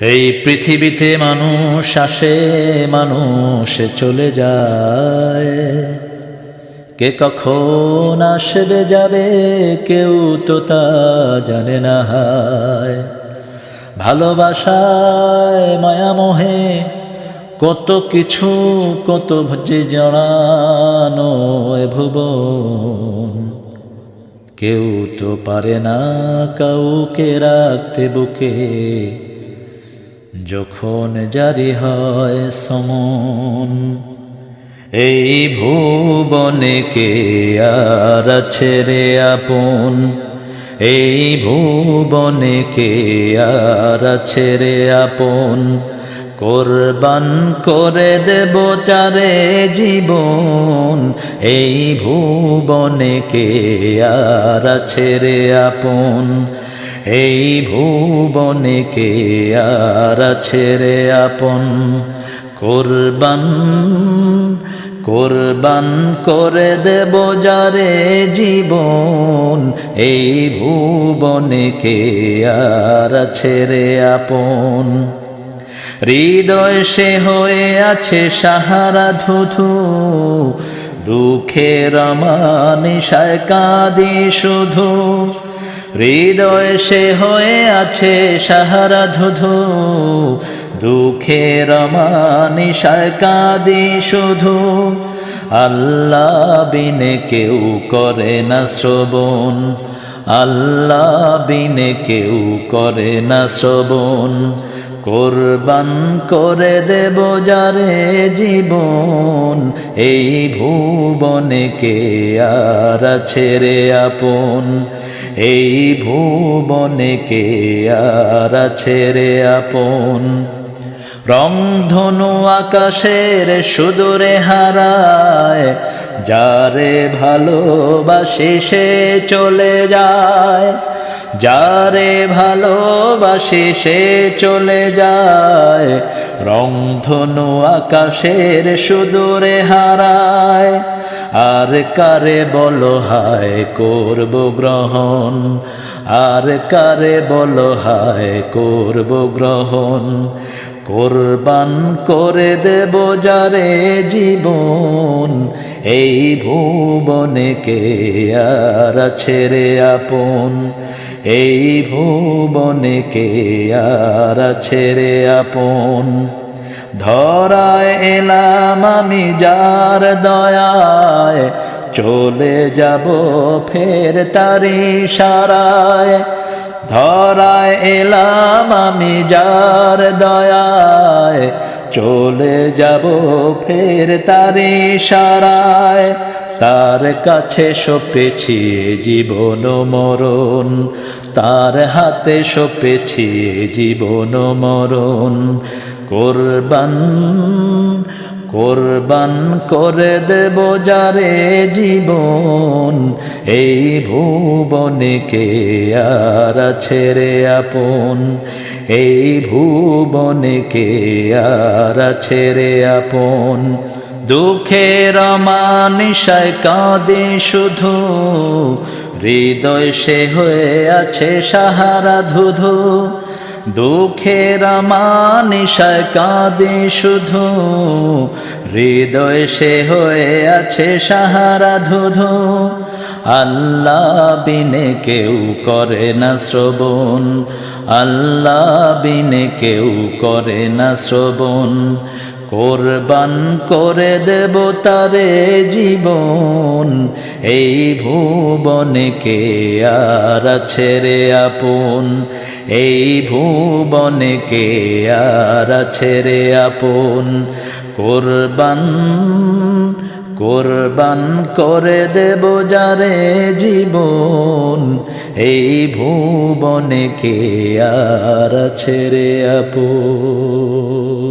এই পৃথিবীতে মানুষ আসে, মানুষ চলে যায়। কে কখন আসবে, যাবে, কেউ তো তা জানে না হায়। ভালোবাসায় মায়ামোহে কত কিছু, কত যে জড়ানো ভুবন। কেউ তো পারে না কাউকে রাখতে বুকে। যখন জারি হয় সমন, এই ভুবনে কে আর ছেড়ে আপন? এই ভুবনে কে আর ছেড়ে আপন? কোরবান করে দেব তারে জীবন। এই ভুবনে কে আর ছেড়ে আপন? এই ভুবনে কে আর ছেড়ে আপন? কোরবান কোরবান করে দেব যারে জীবন। এই ভুবনে কে আর ছেড়ে আপন? হৃদয় সে হয়ে আছে সাহারা ধুধু। দুঃখের মানিসায় কাঁদি শুধু। হৃদয় সে হয়ে আছে সাহারা ধুধু। দুঃখের মানিসায় কাঁদি শুধু। আল্লাহ বিনে কেউ করে না শ্রবণ। আল্লাহ বিনে কেউ করে না শ্রবণ। কোরবান করে দেব যারে জীবন, এই ভুবনে কে আর ছেড়ে আপন? এই ভুবনে কে আর ছেড়ে আপন? রংধনু আকাশের সুদূরে হারায়, যারে ভালোবাসে সে চলে যায়। যারে ভালোবাসে সে চলে যায়, রংধনু আকাশের সুদূরে হারায়। আর কারে বলো হায় করব গ্রহণ? আর কারে বলো হায় করব গ্রহণ? কোরবান করে দেব যারে জীবন, এই ভুবনে কে আর ছেড়ে আপন? এই ভুবনে কে আর ছেড়ে আপন? ধরায় এলাম আমি যার দয়ায়, চলে যাব ফের তারি সারায়। ধরায় এলাম আমি যার দয়ায়, চলে যাব ফের তারি সারায়। তার কাছে সপেছি জীবন মরণ। তার হাতে সপেছি জীবন মরণ। কোরবান কোরবান করে দেব যারে জীবন। এই ভুবনে কে আর ছেড়ে আপন? এই ভুবনে কে আর ছেড়ে আপন? দুঃখের মানিসায় কাঁদে শুধু। হৃদয় সে হয়ে আছে সাহারা ধুধু। দুঃখের মানিসায় কাঁদে শুধু। হৃদয় সে হয়ে আছে সাহারা ধুধু। আল্লাহ বিনে কেউ করে না শ্রবণ। আল্লাহ বিনে কেউ করে না শ্রবণ। কোরবান করে দেব তারে জীবন। এই ভুবনে কে আর ছেড়ে আপন? এই ভুবনে কে আর ছেড়ে আপন? কোরবান কোরবান করে দেব যারে জীবন। এই ভুবনে কে আর ছেড়ে আপন?